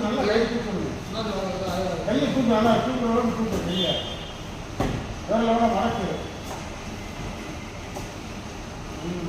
தூக்கு நல்லா கையை தூக்கணும் கையை தூக்கு நல்லா தூக்குற அளவுக்கு தூக்கு கையை. வேற லெவலாக மறக்கு ம்.